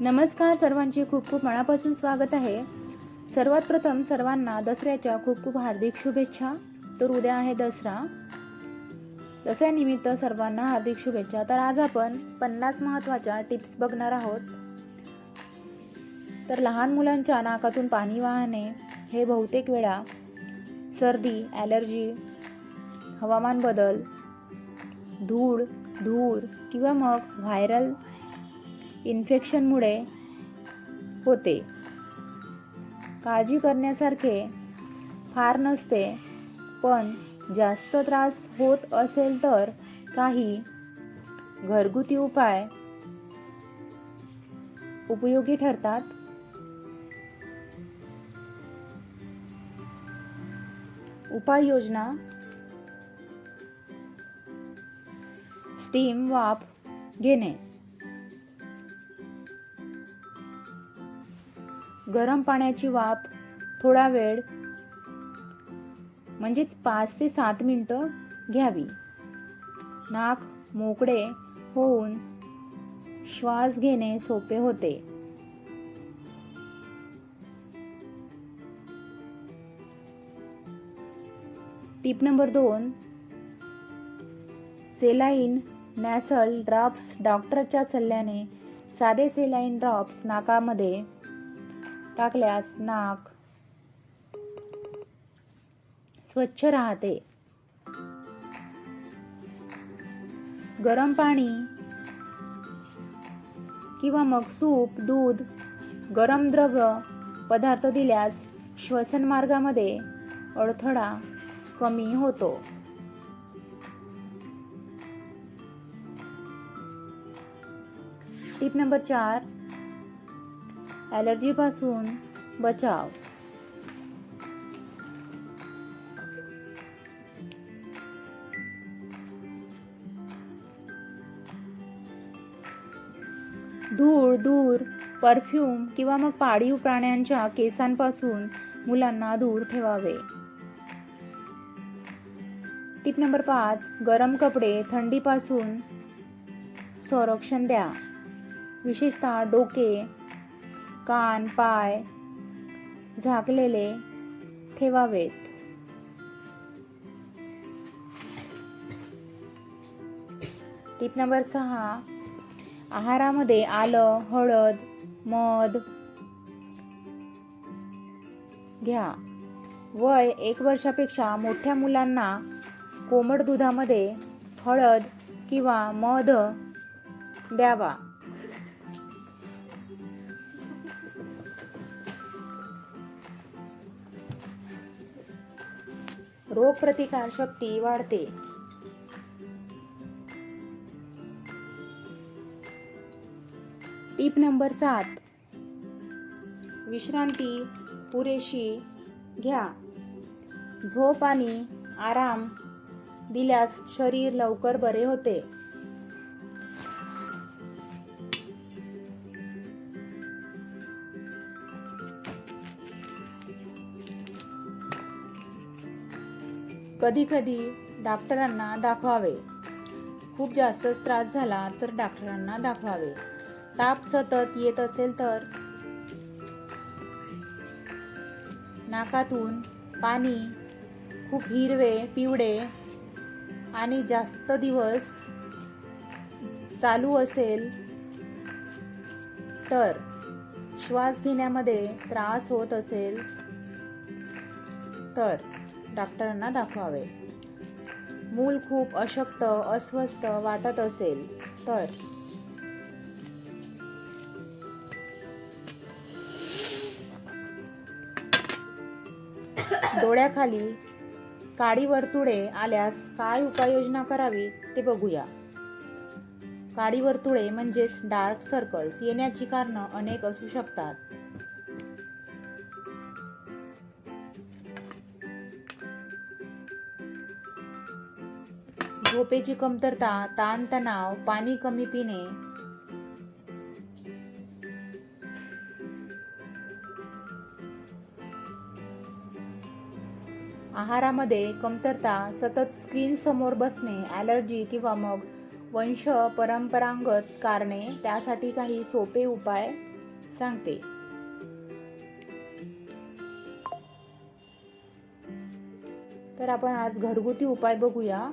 नमस्कार सर्वांचे. खूप खूप मनापासून स्वागत आहे. सर्वात प्रथम सर्वांना दसऱ्याच्या खूप खूप हार्दिक शुभेच्छा. तर उद्या आहे दसरा. दसऱ्यानिमित्त सर्वांना हार्दिक शुभेच्छा. तर आज आपण पन्नास महत्त्वाच्या टिप्स बघणार आहोत. तर लहान मुलांच्या नाकातून पाणी वाहणे हे बहुतेक वेळा सर्दी ॲलर्जी हवामान बदल धूळ धूर किंवा मग व्हायरल इन्फेक्शनमुळे होते. काळजी करण्यासारखे फार नसते पण जास्त त्रास होत असेल तर काही घरगुती उपाय उपयोगी ठरतात. उपाययोजना स्टीम वाफ घेणे. गरम पाण्याची वाफ थोडा वेळ म्हणजेच पाच ते सात मिनटं घ्यावी. नाक मोकळे होऊन श्वास घेणे सोपे होते. टिप नंबर दोन सेलाईन नॅसल ड्रॉप्स डॉक्टरच्या सल्ल्याने साधे सेलाईन ड्रॉप्स नाकामध्ये टाकल्यास नाक. स्वच्छ राहते. गरम पाणी किंवा मग सूप दूध गरम द्रव्य पदार्थ दिल्यास श्वसन मार्गामध्ये अडथळा कमी होतो. टिप नंबर चार ॲलर्जीपासून बचाव. धूळ धूर परफ्यूम किंवा मग पाळीव प्राण्यांच्या केसांपासून मुलांना दूर ठेवावे. टिप नंबर पाच गरम कपडे थंडीपासून संरक्षण द्या. विशेषतः डोके कान पाय झाकलेले ठेवावेत. टिप नंबर सहा आहारामध्ये आलं हळद मध घ्या. वय एक वर्षापेक्षा मोठ्या मुलांना कोमट दुधामध्ये हळद किंवा मध द्यावा. रोगप्रतिकार शक्ती वाढते. टीप नंबर सात. विश्रांती पुरेशी घ्या. झोप आणि आराम दिल्यास शरीर लवकर बरे होते. कधीकधी डॉक्टरांना दाखवावे. खूप जास्तच त्रास झाला तर डॉक्टरांना दाखवावे. ताप सतत येत असेल तर? नाकातून पाणी खूप हिरवे पिवळे आणि जास्त दिवस चालू असेल तर? श्वास घेण्यामध्ये त्रास होत असेल तर? डॉक्टरांना दाखवावे. मूल खूप अशक्त अस्वस्थ वाटत असेल तर? डोळ्याखाली काळी वर्तुळे आल्यास काय उपाययोजना करावी ते बघूया. काळी वर्तुळे म्हणजेच डार्क सर्कल्स येण्याची कारणं अनेक असू शकतात. झोपेची कमतरता ताणतणाव पाणी कमी पिणे. आहारामध्ये कमतरता सतत स्क्रीन समोर बसणे ॲलर्जी किंवा मग वंश परंपरागत कारणे त्यासाठी काही सोपे उपाय सांगते. तर आपण आज घरगुती उपाय बघूया.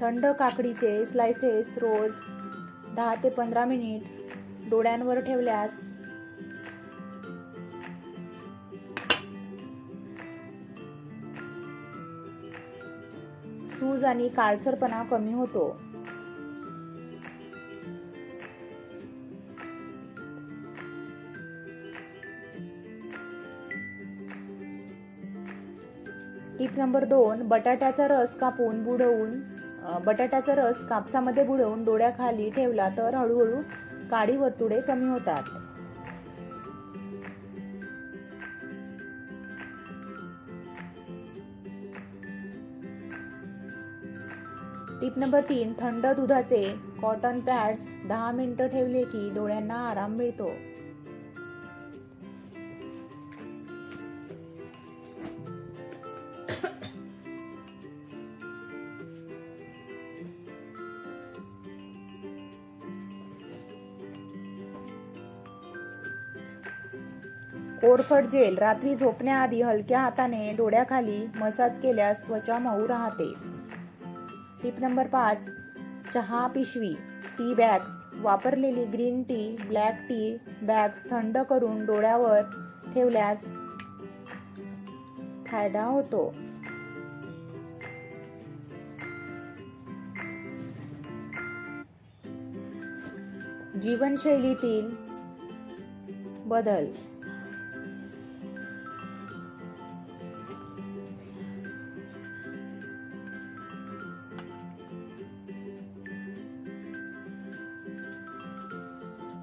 थंड काकडीचे स्लायसेस रोज दहा ते पंधरा मिनिट डोळ्यांवर ठेवल्यास. सूज आणि काळसरपणा कमी होतो. टीप नंबर दोन बटाट्याचा रस कापून बुडवून बटाट्याचा रस कापसामध्ये बुडवून डोळ्याखाली ठेवला तर हळूहळू काळी वर्तुळे कमी होतात. टीप नंबर तीन थंड दुधाचे कॉटन पॅड्स दहा मिनिटं ठेवले की डोळ्यांना आराम मिळतो. कोरफड जेल रात्री झोपण्याआधी हलक्या हाताने डोळ्याखाली मसाज केल्यास त्वचा मऊ राहते. टिप नंबर पाच चहा पिशवी. टी बॅग्स वापरलेली green tea black tea bags थंड करून डोळ्यावर ठेवल्यास फायदा होतो. जीवनशैलीतील बदल.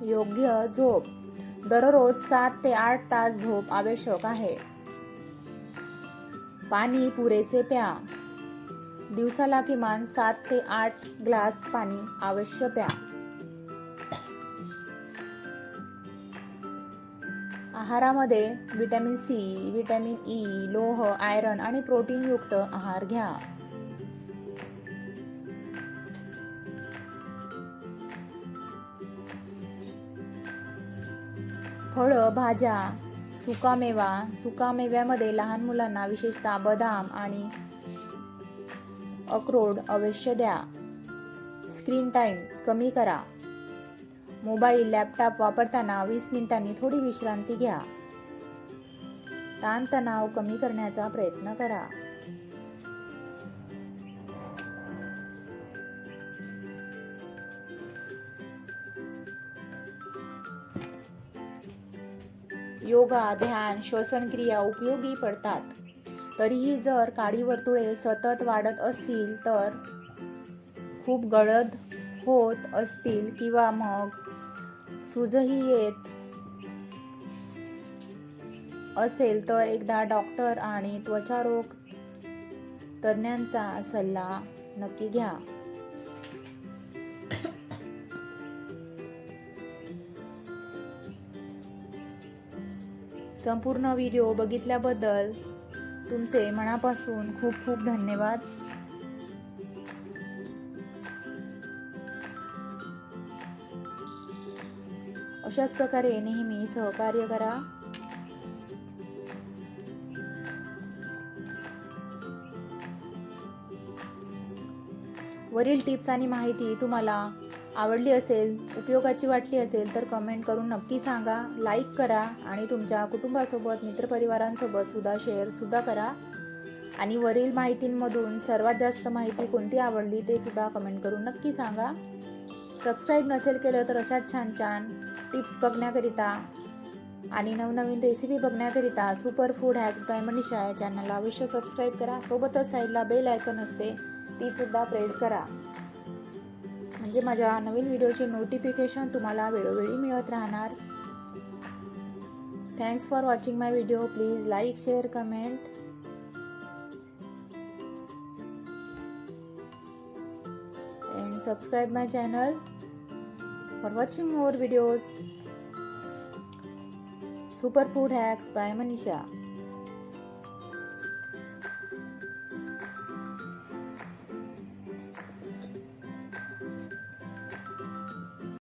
योग्य झोप. दररोज सात ते आठ तास झोप आवश्यक आहे. पाणी पुरेसे प्या. दिवसाला किमान सात ते आठ ग्लास पाणी अवश्य प्या. आहारामध्ये व्हिटॅमिन सी व्हिटॅमिन ई लोह आयरन आणि प्रोटीन युक्त आहार घ्या. फळं भाज्या सुकामेवा सुकामेव्यामध्ये लहान मुलांना विशेषतः बदाम आणि अक्रोड अवश्य द्या. स्क्रीन टाईम कमी करा. मोबाईल लॅपटॉप वापरताना वीस मिनिटांनी थोडी विश्रांती घ्या. ताणतणाव कमी करण्याचा प्रयत्न करा. योगा ध्यान श्वसनक्रिया उपयोगी पडतात. तरीही जर काळी वर्तुळे सतत वाढत असतील तर खूप गळद होत असतील किंवा मग सुजही येत असेल तर एकदा डॉक्टर आणि त्वचारोग तज्ज्ञांचा सल्ला नक्की घ्या. संपूर्ण व्हिडिओ बघितल्याबद्दल तुमचे मनापासून खूप खूप धन्यवाद. अशाच प्रकारे नेहमी सहकार्य करा. वरील टिप्स आणि माहिती तुम्हाला आवडली असेल उपयोगाची वाटली असेल तर कमेंट करून नक्की सांगा लाईक करा आणि तुमच्या कुटुंबासोबत मित्रपरिवारांसोबत सुद्धा शेअर सुद्धा करा. आणि वरील माहितींमधून सर्वात जास्त माहिती कोणती आवडली ते सुद्धा कमेंट करून नक्की सांगा. सबस्क्राईब नसेल केलं तर अशाच छान छान टिप्स बघण्याकरिता आणि नवनवीन recipe बघण्याकरिता super food hacks by Manisha या चॅनलला अवश्य सबस्क्राईब करा. सोबतच साईडला बेल आयकन असते ती सुद्धा प्रेस करा. म्हणजे माझ्या नवीन व्हिडिओचे नोटिफिकेशन तुम्हाला वेळोवेळी मिळत राहणार. Thanks for watching my video please like share comment and subscribe my channel for watching more videos super food hacks by Manisha